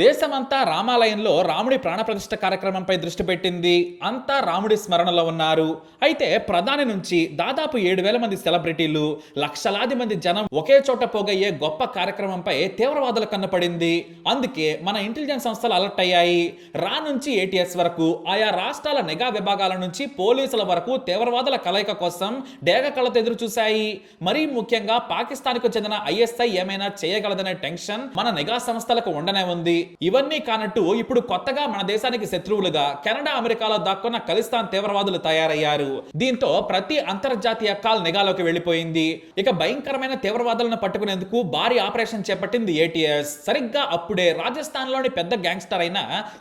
దేశమంతా రామాలయంలో రాముడి ప్రాణప్రతిష్ఠ కార్యక్రమంపై దృష్టి పెట్టింది. అంతా రాముడి స్మరణలో ఉన్నారు. అయితే ప్రధాని నుంచి దాదాపు ఏడు వేల మంది సెలబ్రిటీలు లక్షలాది మంది జనం ఒకే చోట పోగయ్యే గొప్ప కార్యక్రమంపై తీవ్రవాదుల కన్నపడింది అందుకే మన ఇంటెలిజెన్స్ సంస్థలు అలర్ట్ అయ్యాయి. రా నుంచి ఏటీఎస్ వరకు ఆయా రాష్ట్రాల నిఘా విభాగాల నుంచి పోలీసుల వరకు తీవ్రవాదుల కలయిక కోసం డేగ కళ్ళతో ఎదురు చూశాయి. మరీ ముఖ్యంగా పాకిస్తాన్కు చెందిన ఐఎస్ఐ ఏమైనా చేయగలదనే టెన్షన్ మన నిఘా సంస్థలకు ఉండనే ఉంది. ఇవన్నీ కానట్టు ఇప్పుడు కొత్తగా మన దేశానికి శత్రువులుగా కెనడా అమెరికాలో దాక్కున్న ఖలిస్తాన్ తీవ్రవాదులు తయారయ్యారు. దీంతో ప్రతి అంతర్జాతీయ కాల్ నిఘాలోకి వెళ్ళిపోయింది ఇక భయంకరమైన తీవ్రవాదులను పట్టుకునేందుకు భారీ ఆపరేషన్ చేపట్టింది ఏటీఎస్. సరిగ్గా అప్పుడే రాజస్థాన్లోని పెద్ద గ్యాంగ్స్టర్ అయిన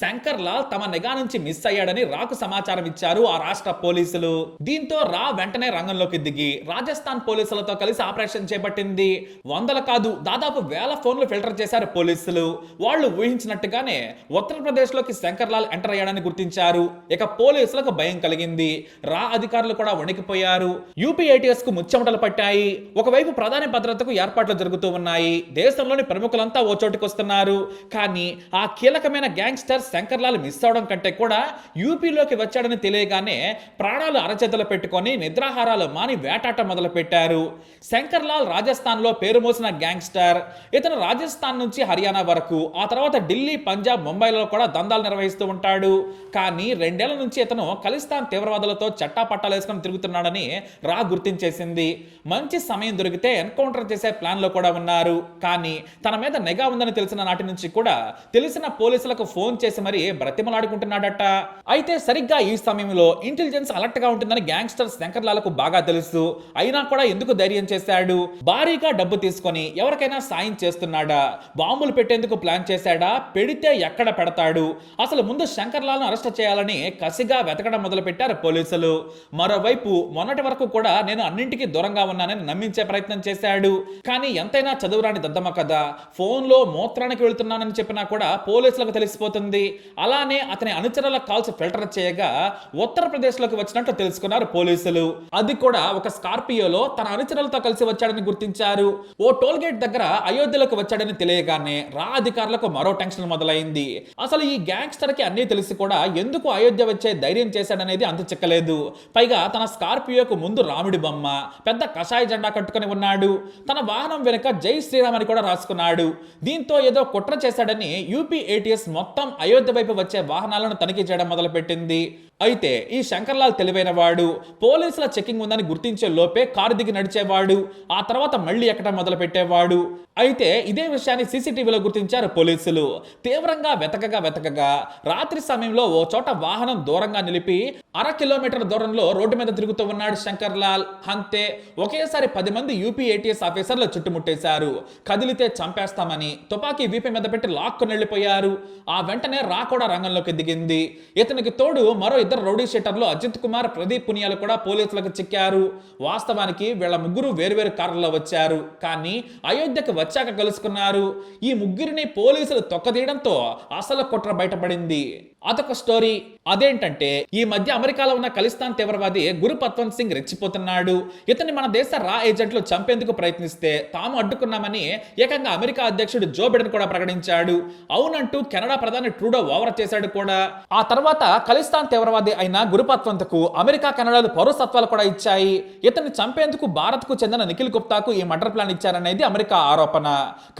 శంకర్ లాల్ తమ నిఘా నుంచి మిస్ అయ్యాడని రాకు సమాచారం ఇచ్చారు ఆ రాష్ట్ర పోలీసులు. దీంతో రా వెంటనే రంగంలోకి దిగి రాజస్థాన్ పోలీసులతో కలిసి ఆపరేషన్ చేపట్టింది. వందల కాదు దాదాపు వేల ఫోన్లు ఫిల్టర్ చేశారు పోలీసులు. వాళ్ళు ఊహించినట్టుగానే ఉత్తరప్రదేశ్లోకి శంకర్లాల్ శంకర్ లాల్ ఎంటర్ అయ్యాడని గుర్తించారు. ఇక పోలీసులకు భయం కలిగింది. రా అధికారులు కూడా వణికిపోయారు. యూపీ ఐటీఎస్కు ముచ్చెమటలు పట్టాయి. ఒకవైపు ప్రధాని భద్రతకు ఏర్పాట్లు జరుగుతూ ఉన్నాయి. దేశంలోని ప్రముఖులంతా ఓ చోటుకు వస్తున్నారు. కానీ ఆ కీలకమైన గ్యాంగ్స్టర్ శంకర్ లాల్ మిస్ అవడం కంటే కూడా యూపీలోకి వచ్చాడని తెలియగానే ప్రాణాలు అరచేతులు పెట్టుకొని నిద్రాహారాలు మాని వేటాట మొదలు పెట్టారు శంకర్ లాల్ రాజస్థాన్లో పేరు మోసిన గ్యాంగ్స్టర్. ఇతను రాజస్థాన్ నుంచి హర్యానా వరకు ఆ తర్వాత ఢిల్లీ పంజాబ్ ముంబైలో కూడా దందాలు నిర్వహిస్తూ ఉంటాడు. కానీ రెండేళ్ళ నుంచి ఇతను ఖలిస్తాన్ తీవ్రవాదులతో చట్టాపట్టాలు వేసుకొని తిరుగుతున్నాడని రా గుర్తించేసింది. మంచి సమయం దొరికితే ఎన్కౌంటర్ చేసే ప్లాన్లో కూడా ఉన్నారు. కానీ తన మీద నిఘా ఉందని తెలిసిన నాటి నుంచి కూడా తెలిసిన పోలీసులకు ఫోన్ చేసి మరీ బ్రతిమలాడుకుంటున్నాడట. అయితే సరిగ్గా ఈ సమయంలో ఇంటెలిజెన్స్ అలర్ట్గా ఉంటుందని గ్యాంగ్స్టర్ శంకర్లాలకు బాగా తెలుసు. అయినా కూడా ఎందుకు ధైర్యం చేశాడు? భారీగా డబ్బు తీసుకొని ఎవరికైనా సాయం చేస్తున్నాడా? బాంబులు పెట్టేందుకు ప్లాన్ చేశాడు? పెడితే ఎక్కడ పెడతాడు? అసలు ముందు శంకర్లాల్ను అరెస్ట్ చేయాలని కసిగా వెతకడం మొదలు పెట్టారు పోలీసులు. మరోవైపు మొన్నటి వరకు కూడా నేను అన్నింటికీ దూరంగా ఉన్నానని నమ్మించే ప్రయత్నం చేశాడు. కానీ ఎంతైనా చదువురాని దద్దమ్మ కదా. ఫోన్లో మూత్రానికి వెళ్తున్నానని చెప్పినా కూడా పోలీసులకు తెలిసిపోతుంది. అలానే అతని అనుచరుల కాల్స్ ఫిల్టర్ చేయగా ఉత్తరప్రదేశ్లోకి వచ్చినట్లు తెలుసుకున్నారు పోలీసులు. అది కూడా ఒక స్కార్పియోలో తన అనుచరులతో కలిసి వచ్చాడని గుర్తించారు. ఓ టోల్ గేట్ దగ్గర అయోధ్యలోకి వచ్చాడని తెలియగానే రా అధికారులకు మరో టెన్షన్ మొదలైంది. అసలు ఈ గ్యాంగ్స్టర్కి అన్నీ తెలిసి కూడా ఎందుకు అయోధ్య వచ్చే ధైర్యం చేశాడనేది అంత చిక్కలేదు. పైగా తన స్కార్పియోకు ముందు రాముడి బొమ్మ పెద్ద కషాయ జెండా కట్టుకొని ఉన్నాడు. తన వాహనం వెనుక జై శ్రీరామ్ అని కూడా రాసుకున్నాడు. దీంతో ఏదో కుట్ర చేశాడని యూపీ ఏటీఎస్ మొత్తం అయోధ్య వైపు వచ్చే వాహనాలను తనిఖీ చేయడం మొదలుపెట్టింది. అయితే ఈ శంకర్లాల్ తెలివైన వాడు పోలీసుల చెకింగ్ ఉందని గుర్తించే లోపే కారు దిగి నడిచేవాడు ఆ తర్వాత మళ్ళీ ఎక్కడం మొదలు పెట్టేవాడు అయితే ఇదే విషయాన్ని సీసీటీవీలో గుర్తించారు పోలీసులు. తీవ్రంగా వెతకగా వెతకగా రాత్రి సమయంలో ఓ చోట వాహనం దూరంగా నిలిపి అర కిలోమీటర్ దూరంలో రోడ్డు మీద తిరుగుతూ ఉన్నాడు శంకర్ లాల్ అంతే ఒకేసారి పది మంది యూపీ ఏటీఎస్ ఆఫీసర్లు చుట్టుముట్టేశారు. కదిలితే చంపేస్తామని తుపాకీ వీపి మీద పెట్టి లాక్కుని వెళ్ళిపోయారు. ఆ వెంటనే రాకూడా రంగంలోకి దిగింది. ఇతనికి తోడు మరో ఇద్దరు రౌడీ షీటర్లో అజిత్ కుమార్ ప్రదీప్ పునియాలు కూడా పోలీసులకు చిక్కారు. వాస్తవానికి వీళ్ళ ముగ్గురు వేరువేరు కార్లలో వచ్చారు. కానీ అయోధ్యకు వచ్చాక కలుసుకున్నారు. ఈ ముగ్గురిని పోలీసులు తొక్కదీయడంతో అసలు కుట్ర బయటపడింది. అదొక స్టోరీ. అదేంటంటే ఈ మధ్య అమెరికాలో ఉన్న ఖలిస్తాన్ తీవ్రవాది గురు పత్వంత్ సింగ్ రెచ్చిపోతున్నాడు. ఇతన్ని మన దేశ రా ఏజెంట్లు చంపేందుకు ప్రయత్నిస్తే తాము అడ్డుకున్నామని ఏకంగా అమెరికా అధ్యక్షుడు జో బిడెన్ కూడా ప్రకటించాడు. అవునంటూ కెనడా ప్రధాని ట్రూడో ఓవర్ చేశాడు కూడా. ఆ తర్వాత ఖలిస్తాన్ తీవ్రవాది అయిన గురుపత్వంతకు అమెరికా కెనడాలు పౌరసత్వాలు కూడా ఇచ్చాయి. ఇతన్ని చంపేందుకు భారత్కు చెందిన నిఖిల్ గుప్తాకు ఈ మర్డర్ ప్లాన్ ఇచ్చారనేది అమెరికా ఆరోపణ.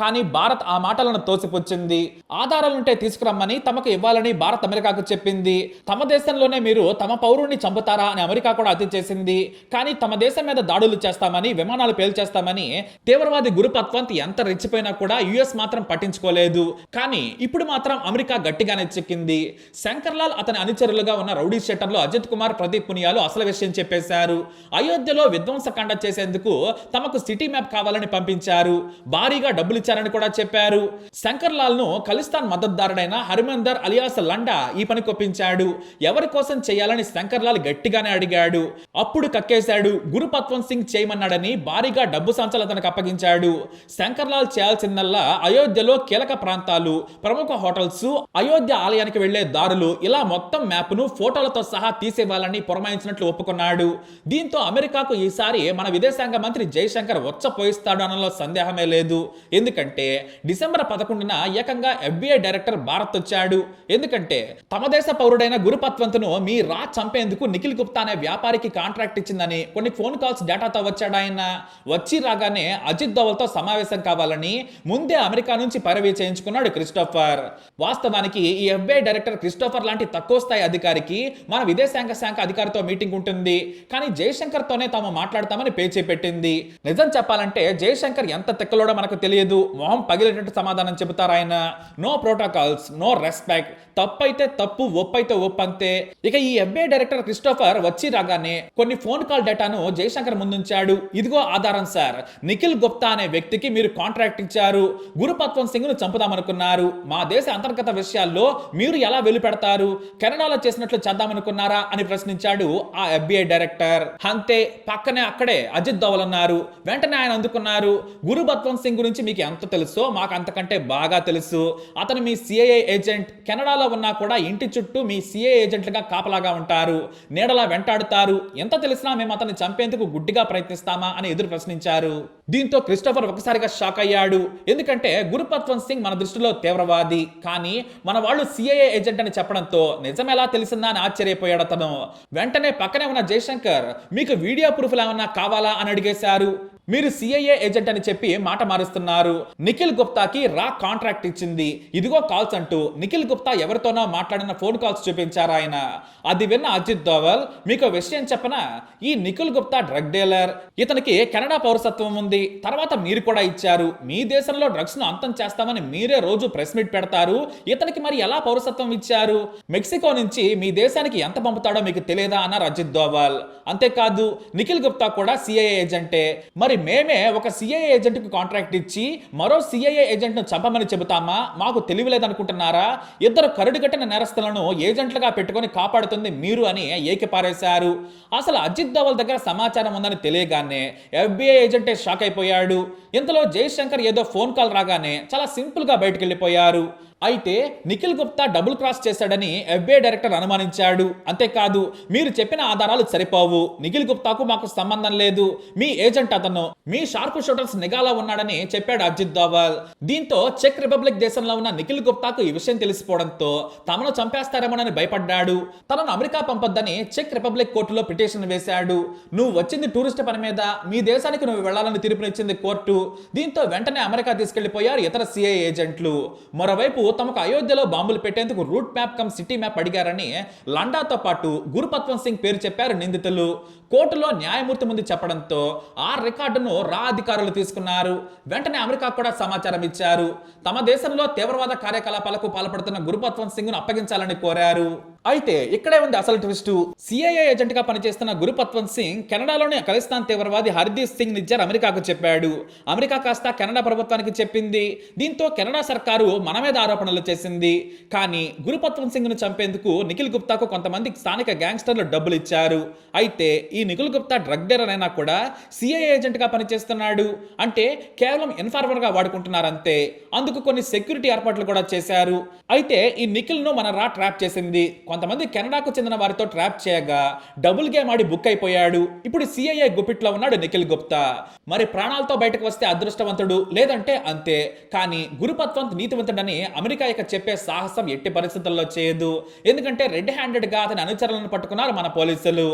కానీ భారత్ ఆ మాటలను తోసిపుచ్చింది. ఆధారాలుంటే తీసుకురమ్మని తమకు ఇవ్వాలని భారత అమెరికాకు చెప్పింది. తమ దేశంలోనే మీరు తమ పౌరుణ్ణి చంపుతారా అని అమెరికా కూడా అతి చేసింది. కానీ తమ దేశం మీద దాడులు చేస్తామని విమానాలు పేల్చేస్తామని తీవ్రవాది గురుపత్వంత్ ఎంత రెచ్చిపోయినా కూడా యుఎస్ మాత్రం పట్టించుకోలేదు. కానీ ఇప్పుడు మాత్రం అమెరికా గట్టిగానే చిక్కింది. శంకర్లాల్ అతని అనుచరులుగా ఉన్న రౌడీ షెటర్లు అజిత్ కుమార్ ప్రదీప్ పునియాలు అసలు విషయం చెప్పేశారు. అయోధ్యలో విధ్వంసకాండ చేసేందుకు తమకు సిటీ మ్యాప్ కావాలని పంపించారు. భారీగా డబ్బులు ఇచ్చారని కూడా చెప్పారు. శంకర్లాల్ను ఖలిస్తాన్ మద్దతుదారుడైన హరిమందర్ అలియాస్ లండా ఈ పని కొప్పించాడు. ఎవరి కోసం చేయాలని శంకర్లాల్ గట్టిగానే అడిగాడు. అప్పుడు కక్కేశాడు. గురుపత్వం సింగ్ చేయమన్నాడని భారీగా డబ్బు సంచలు అతనికి అప్పగించాడు. శంకర్లాల్ చేయాల్సిందల్లా అయోధ్యలో కీలక ప్రాంతాలు ప్రముఖ హోటల్స్ అయోధ్య ఆలయానికి వెళ్ళే దారులు ఇలా మొత్తం మ్యాప్ను ఫోటోలతో సహా తీసేవాలని పురమాయించినట్లు ఒప్పుకున్నాడు. దీంతో అమెరికాకు ఈసారి మన విదేశాంగ మంత్రి జయశంకర్ వచ్చపోయిస్తాడు అనలో సందేహమే లేదు. ఎందుకంటే డిసెంబర్ పదకొండున ఏకంగా ఎఫ్బిఐ డైరెక్టర్ భారత్ వచ్చాడు. ఎందుకంటే తమ దేశ పౌరుడైన గురుపత్వంతును మీ రా చంపేందుకు నిఖిల్ గుప్తా అనే వ్యాపారికి కాంట్రాక్ట్ ఇచ్చిందని కొన్ని ఫోన్ కాల్స్ డేటాతో వచ్చాడు ఆయన. వచ్చి రాగానే అజిత్ దోవల్తో సమావేశం కావాలని ముందే అమెరికా నుంచి పరవీ చేయించుకున్నాడు క్రిస్టోఫర్. వాస్తవానికి ఈ ఎఫ్బిఐ డైరెక్టర్ క్రిస్టోఫర్ లాంటి తక్కువ స్థాయి అధికారికి మన విదేశాంగ శాఖ అధికారితో మీటింగ్ ఉంటుంది. కానీ జయశంకర్ తోనే తాము మాట్లాడతామని పేచీ పెట్టింది. నిజం చెప్పాలంటే జయశంకర్ ఎంత తెక్కలోడో మనకు తెలియదు. మొహం పగిలేటట్టు సమాధానం చెబుతారు ఆయన. No protocols no respect. తప్పైతే అయితే తప్పు ఒప్పైతే ఒప్పంతే. ఇక ఈ ఎఫ్బిఐ డైరెక్టర్ క్రిస్టోఫర్ వచ్చి రాగానే కొన్ని ఫోన్ కాల్ డేటాను జయశంకర్ ముందుంచాడు. ఇదిగో ఆధారం సార్. నిఖిల్ గుప్తా అనే వ్యక్తికి మీరు కాంట్రాక్ట్ ఇచ్చారు. గురుపత్వం సింగ్ను చంపుదామనుకున్నారు. మా దేశ అంతర్గత విషయాల్లో మీరు ఎలా వెలుపెడతారు? కెనడాలో చేసినట్లు చేద్దామనుకున్నారా? అని ప్రశ్నించాడు ఆ ఎఫ్బిఐ డైరెక్టర్. అంతే పక్కనే అక్కడే అజిత్ దోవల్ ఉన్నారు వెంటనే ఆయన అందుకున్నారు. గురుబత్వం సింగ్ గురించి మీకు ఎంత తెలుసో మాకు అంతకంటే బాగా తెలుసు. అతను మీ సిఐఏ ఏజెంట్. కెనడాలో ఉన్నా కూడా ఇంటి చుట్టూ మీ సిఐ ఏజెంట్లుగా కాపలాగా ఉంటారు. నీడలా వెంటాడుతారు. ఎంత తెలిసినా మేము అతన్ని చంపేందుకు గుడ్డిగా ప్రయత్నిస్తామా అని ఎదురు ప్రశ్నించారు. దీంతో క్రిస్టోఫర్ ఒకసారిగా షాక్ అయ్యాడు. ఎందుకంటే గురుపత్వం సింగ్ మన దృష్టిలో తీవ్రవాది. కానీ మన వాళ్ళు సిఐఏ ఏజెంట్ అని చెప్పడంతో నిజం ఎలా తెలిసిందా అని ఆశ్చర్యపోయాడు అతను. వెంటనే పక్కనే ఉన్న జయశంకర్ మీకు వీడియో ప్రూఫ్లు ఏమన్నా కావాలా? అని అడిగేశారు. మీరు సిఐఏ ఏజెంట్ అని చెప్పి మాట మారుస్తున్నారు. నిఖిల్ గుప్తాకి రా కాంట్రాక్ట్ ఇచ్చింది. ఇదిగో కాల్స్ అంటూ నిఖిల్ గుప్తా ఎవరితోనో మాట్లాడిన ఫోన్ కాల్స్ చూపించారు ఆయన. అది విన్న అజిత్ దోవల్ మీకు విషయం చెప్పన? ఈ నిఖిల్ గుప్తా డ్రగ్ డీలర్. ఇతనికి కెనడా పౌరసత్వం ఉంది. తర్వాత మీరు కూడా ఇచ్చారు. మీ దేశంలో డ్రగ్స్ను అంతం చేస్తామని మీరే రోజు ప్రెస్ మీట్ పెడతారు. ఇతనికి మరి ఎలా పౌరసత్వం ఇచ్చారు? మెక్సికో నుంచి మీ దేశానికి ఎంత పంపుతాడో మీకు తెలియదా అన్నారు అజిత్ దోవల్. అంతేకాదు నిఖిల్ గుప్తా కూడా సిఐఏ ఏజెంటే మరి మేమే ఒక సిఐఏ ఏజెంట్కి కాంట్రాక్ట్ ఇచ్చి మరో సిఐఏ ఏజెంట్ను చంపమని చెబుతామా? మాకు తెలివిలేదనుకుంటున్నారా? ఇద్దరు కరుడుగట్టిన నేరస్తులను ఏజెంట్లుగా పెట్టుకొని కాపాడుతుంది మీరు అని ఏకిపారేశారు అసలు అజిత్ దోవల్ దగ్గర సమాచారం ఉందని తెలియగానే ఎఫ్బిఐ ఏజెంటే షాక్ అయిపోయాడు. ఇంతలో జయశంకర్ ఏదో ఫోన్ కాల్ రాగానే చాలా సింపుల్గా బయటకు వెళ్ళిపోయారు అయితే నిఖిల్ గుప్తా డబుల్ క్రాస్ చేశాడని ఎఫ్బిఐ డైరెక్టర్ అనుమానించాడు. అంతేకాదు మీరు చెప్పిన ఆధారాలు సరిపోవు. నిఖిల్ గుప్తాకు మాకు సంబంధం లేదు. మీ ఏజెంట్ అతను మీ షార్ప్ షూటర్స్ నిఘాలో ఉన్నాడని చెప్పాడు అజిత్ దోవల్. దీంతో చెక్ రిపబ్లిక్ దేశంలో ఉన్న నిఖిల్ గుప్తాకు ఈ విషయం తెలిసిపోవడంతో తమను చంపేస్తారేమోనని భయపడ్డాడు. తనను అమెరికా పంపొద్దని చెక్ రిపబ్లిక్ కోర్టులో పిటిషన్ వేశాడు. నువ్వు వచ్చింది టూరిస్ట్ పని మీద మీ దేశానికి నువ్వు వెళ్ళాలని తీర్పునిచ్చింది కోర్టు. దీంతో వెంటనే అమెరికా తీసుకెళ్ళిపోయారు ఇతర సిఐ ఏజెంట్లు. మరోవైపు తమకు అయోధ్యలో బాంబులు పెట్టేందుకు route map come city map అడిగారని లండాతో పాటు గురుపత్వం సింగ్ పేరు చెప్పారు నిందితులు. కోర్టులో న్యాయమూర్తి ముందు చెప్పడంతో ఆ రికార్డును రా అధికారులు తీసుకున్నారు. వెంటనే అమెరికా కూడా సమాచారం ఇచ్చారు. తమ దేశంలో తీవ్రవాద కార్యకలాపాలకు పాల్పడుతున్న గురుపత్వం సింగ్ను అప్పగించాలని కోరారు. అయితే ఇక్కడే ఉంది అసలు ట్విస్ట్. సిఐఏ ఏజెంట్గా పనిచేస్తున్న గురుపత్వం సింగ్ కెనడాలోని ఖలిస్తాన్ తీవ్రవాది హర్దీప్ సింగ్ నిజ్జర్ అమెరికాకు చెప్పాడు. అమెరికా కాస్త కెనడా ప్రభుత్వానికి చెప్పింది. దీంతో కెనడా సర్కారు మన మీద ఆరోపణలు చేసింది. కానీ గురుపత్వం సింగ్ను చంపేందుకు నిఖిల్ గుప్తాకు కొంతమంది స్థానిక గ్యాంగ్స్టర్లు డబ్బులు ఇచ్చారు. అయితే ఈ నిఖిల్ గుప్తా డ్రగ్ డీలర్ అయినా కూడా సిఐ ఏజెంట్గా పనిచేస్తున్నాడు. అంటే కేవలం ఇన్ఫార్మర్గా వాడుకుంటున్నారంతే. అందుకు కొన్ని సెక్యూరిటీ ఏర్పాట్లు కూడా చేశారు. అయితే ఈ నిఖిల్ను మన రా ట్రాప్ చేసింది. కొంతమంది కెనడాకు చెందిన వారితో ట్రాప్ చేయగా డబుల్ గేమ్ ఆడి బుక్ అయిపోయాడు. ఇప్పుడు సిఐఏ గుప్పిట్లో ఉన్నాడు నిఖిల్ గుప్తా. మరి ప్రాణాలతో బయటకు వస్తే అదృష్టవంతుడు. లేదంటే అంతే. కానీ గురుపత్వంత్ నీతివంతుడని అమెరికా ఇక చెప్పే సాహసం ఎట్టి పరిస్థితుల్లో చేయదు. ఎందుకంటే రెడ్ హ్యాండెడ్గా అతని అనుచరులను పట్టుకున్నారు మన పోలీసులు.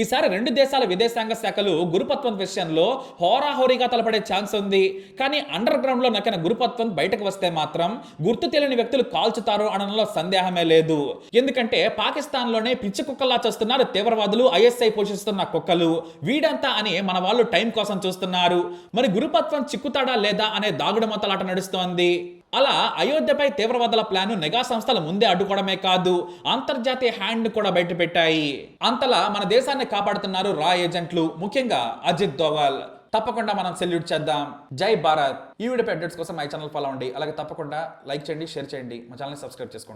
ఈసారి రెండు దేశాల విదేశాంగ శాఖలు గురుపత్వం విషయంలో హోరాహోరీగా తలపడే ఛాన్స్ ఉంది. కానీ అండర్ గ్రౌండ్లో నక్కిన గురుపత్వం బయటకు వస్తే మాత్రం గుర్తు తెలియని వ్యక్తులు కాల్చుతారు అనడంలో సందేహమే లేదు. ఎందుకంటే పాకిస్తాన్లోనే పిచ్చి కుక్కల్లా చూస్తున్నారు తీవ్రవాదులు ఐఎస్ఐ పోషిస్తున్న కుక్కలు. వీడంతా అని మన వాళ్ళు టైం కోసం చూస్తున్నారు. మరి గురుపత్వం చిక్కుతాడా లేదా అనే దాగుడు మొత్తలాట నడుస్తోంది. అలా అయోధ్యపై తీవ్రవాదుల ప్లాన్ నెగా సంస్థలు ముందే అడ్డుకోవడమే కాదు అంతర్జాతీయ హ్యాండ్ కూడా బయటపెట్టాయి. అంతలా మన దేశాన్ని కాపాడుతున్నారు రా ఏజెంట్లు ముఖ్యంగా అజిత్ దోవల్. తప్పకుండా మనం సెల్యూట్ చేద్దాం. జై భారత్. ఈ వీడియో అప్డేట్స్ కోసం మై ఛానల్ ఫాలో అవ్వండి. అలాగే తప్పకుండా లైక్ చేయండి షేర్ చేయండి. మా ఛానల్ సబ్స్క్రైబ్ చేసుకోండి.